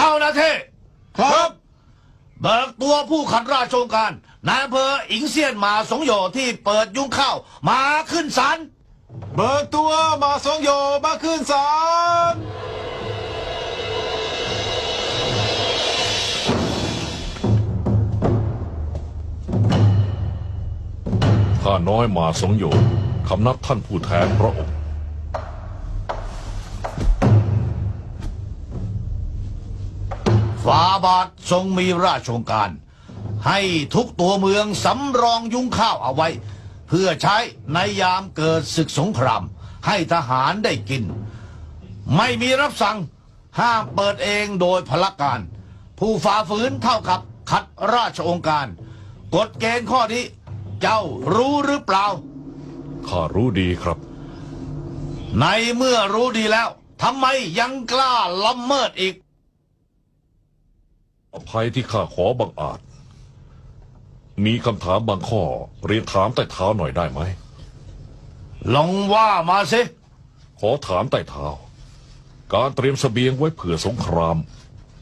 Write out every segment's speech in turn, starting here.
จ้าหน้าที่ครับ เบิกตัวผู้ขัดราชโองการนายอำเภออิงเซียนหมาสงโยที่เปิดยุ้งข้าวมาขึ้นศาลเบิกตัวมาสองโยมาขึ้นศาลข้าน้อยมาสงโยคำนับท่านผู้แทนพระองค์ ฝาบาททรงมีราชโองการ ให้ทุกตัวเมืองสำรองยุ้งข้าวเอาไว้ เพื่อใช้ในยามเกิดศึกสงคราม ให้ทหารได้กิน ไม่มีรับสั่งห้ามเปิดเองโดยพละการ ผู้ฝ่าฝืนเท่ากับขัดราชโองการ กฎเกณฑ์ข้อนี้ เจ้ารู้หรือเปล่า ข้ารู้ดีครับ ในเมื่อรู้ดีแล้วทำไมยังกล้าละเมิดอีก อภัยที่ข้าขอบังอาจ มีคำถามบางข้อ เรียนถามใต้เท้าหน่อยได้ไหม ลองว่ามาสิ ขอถามใต้เท้า การเตรียมเสบียงไว้เผื่อสงคราม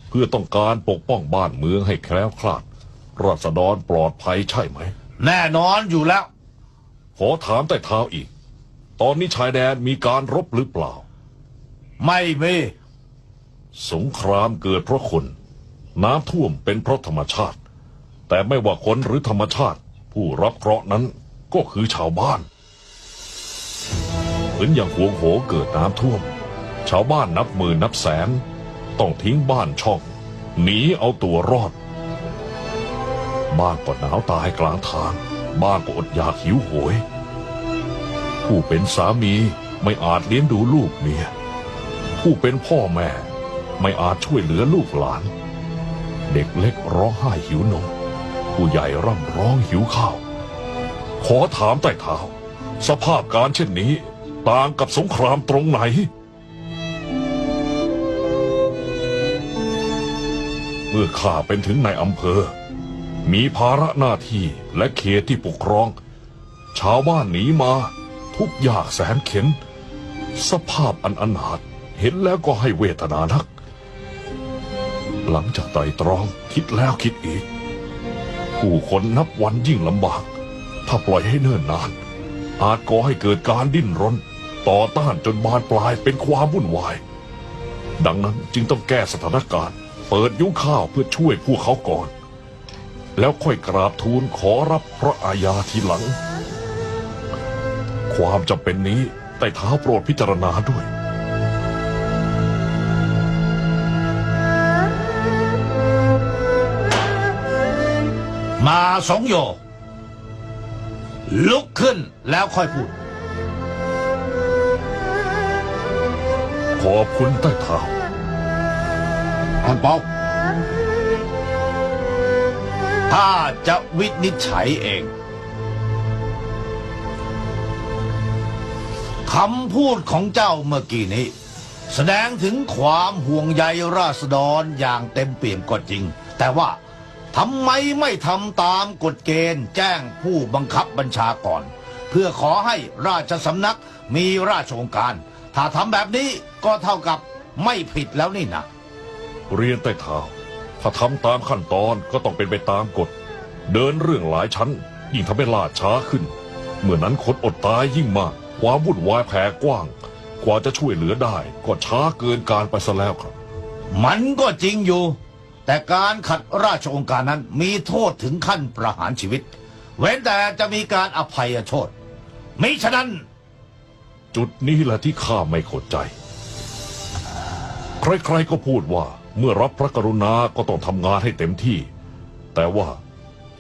เพื่อต้องการปกป้องบ้านเมืองให้แคล้วคลาด ราษฎรปลอดภัยใช่ไหม แน่นอนอยู่แล้ว ขอถามใต้เท้าอีก ตอนนี้ชายแดนมีการรบหรือเปล่า ไม่มี สงครามเกิดเพราะคน น้ำท่วมเป็นเพราะธรรมชาติ แต่ไม่ว่าคนหรือธรรมชาติ ผู้รับเคราะห์นั้นก็คือชาวบ้านเหมือนอย่างหัวโหเกิดน้ำท่วม ชาวบ้านนับหมื่นนับแสน ต้องทิ้งบ้านช่องหนีเอาตัวรอด บ้านก็หนาวตายกลางทาง บ้านก็อดอยากหิวโหย ผู้เป็นสามีไม่อาจเลี้ยงดูลูกเมีย ผู้เป็นพ่อแม่ไม่อาจช่วยเหลือลูกหลาน เด็กเล็กร้องไห้หิวนม ผู้ใหญ่ร่ำร้องหิวข้าว ขอถามใต้เท้า สภาพการเช่นนี้ ต่างกับสงครามตรงไหน เมื่อข้าเป็นถึงนายอำเภอ มีภาระหน้าที่และเขตที่ปกครอง ชาวบ้านหนีมาทุกยากแสนเข็น สภาพอันอนาถเห็นแล้วก็ให้เวทนานัก หลังจากไต่ตรองคิดแล้วคิดอีก ผู้คนนับวันยิ่งลำบาก ถ้าปล่อยให้เนิ่นนาน อาจก่อให้เกิดการดิ้นรน ต่อต้านจนบานปลายเป็นความวุ่นวาย ดังนั้นจึงต้องแก้สถานการณ์ เปิดยุ้งข้าวเพื่อช่วยพวกเขาก่อน แล้วค่อยกราบทูลขอรับพระอาญาทีหลัง ความจำเป็นนี้ใต้เท้าโปรดพิจารณาด้วย สองโย ลุกขึ้นแล้วค่อยพูด ขอบคุณใต้เท้าท่านเปาถ้าจะวินิจฉัยเองคำพูดของเจ้าเมื่อกี้นี้ แสดงถึงความห่วงใยราษฎรอย่างเต็มเปี่ยมก็จริง แต่ว่า ทำไมไม่ทำตามกฎเกณฑ์แจ้งผู้บังคับบัญชาก่อน เพื่อขอให้ราชสำนักมีราชองค์การ ถ้าทำแบบนี้ก็เท่ากับไม่ผิดแล้วนี่นะเรียนใต้เท้าถ้าทำตามขั้นตอนก็ต้องเป็นไปตามกฎ เดินเรื่องหลายชั้น ยิ่งทำให้ล่าช้าขึ้น เมื่อนั้นคนอดตายยิ่งมากความวุ่นวายแผ่กว้าง กว่าจะช่วยเหลือได้ ก็ช้าเกินการไปซะแล้วครับ มันก็จริงอยู่ แต่การขัดราชองค์การนั้นมีโทษถึงขั้นประหารชีวิต เว้นแต่จะมีการอภัยโทษมิฉะนั้น จุดนี้แหละที่ข้าไม่เข้าใจ ใครๆก็พูดว่าเมื่อรับพระกรุณาก็ต้องทำงานให้เต็มที่ แต่ว่า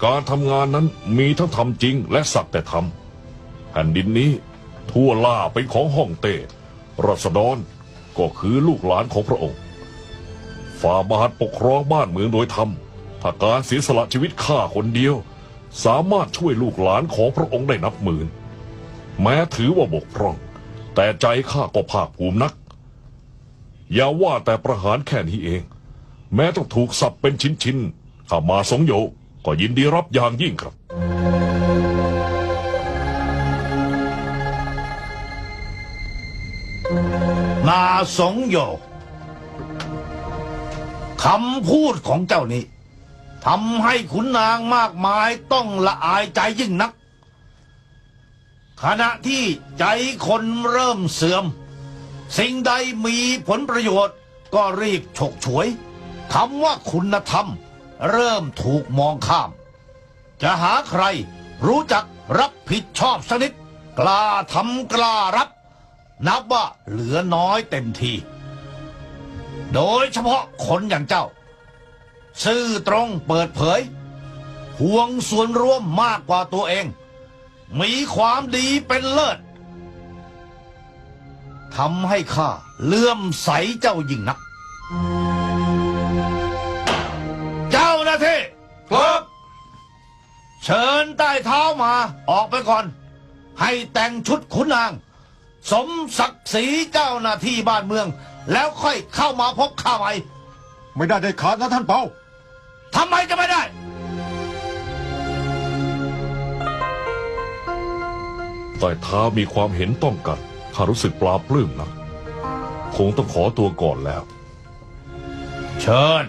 การทำงานนั้นมีทั้งทำจริงและสักแต่ทำแผ่นดินนี้ทั่วล่าเป็นของฮ่องเต้รัษฎรก็คือลูกหลานของพระองค์ ฝ่าบาทปกครองบ้านเมืองโดยธรรมถ้าการเสียสละชีวิตข้าคนเดียว สามารถช่วยลูกหลานของพระองค์ได้นับหมื่น แม้ถือว่าบกพร่อง แต่ใจข้าก็ภาคภูมินัก อย่าว่าแต่ประหารแค่นี้เอง แม้ต้องถูกสับเป็นชิ้นๆข้ามาสงโยก็ยินดีรับอย่างยิ่งครับ มาสงโย คำพูดของเจ้านี้ทำให้ขุนนางมากมายต้องละอายใจยิ่งนัก ขณะที่ใจคนเริ่มเสื่อม สิ่งใดมีผลประโยชน์ก็รีบฉกฉวยคำว่าคุณธรรม เริ่มถูกมองข้าม จะหาใครรู้จักรับผิดชอบสนิดกล้าทำกล้ารับ นับว่าเหลือน้อยเต็มที โดยเฉพาะคนอย่างเจ้า ซื่อตรงเปิดเผย ห่วงส่วนร่วมมากกว่าตัวเอง มีความดีเป็นเลิศทำให้ข้าเลื่อมใสเจ้ายิ่งนัก เจ้าหน้าที่ครับ เชิญใต้เท้ามาออกไปก่อน ให้แต่งชุดขุนนาง สมศักดิ์ศรีเจ้าหน้าที่บ้านเมือง แล้วค่อยเข้ามาพบข้าใหม่ไม่ได้ได้ขาดนะท่านเปาทำไมจะไม่ได้ ใต้เท้ามีความเห็นต้องกันข้ารู้สึกปลาบปลื้มนะ คงต้องขอตัวก่อนแล้ว เชิญ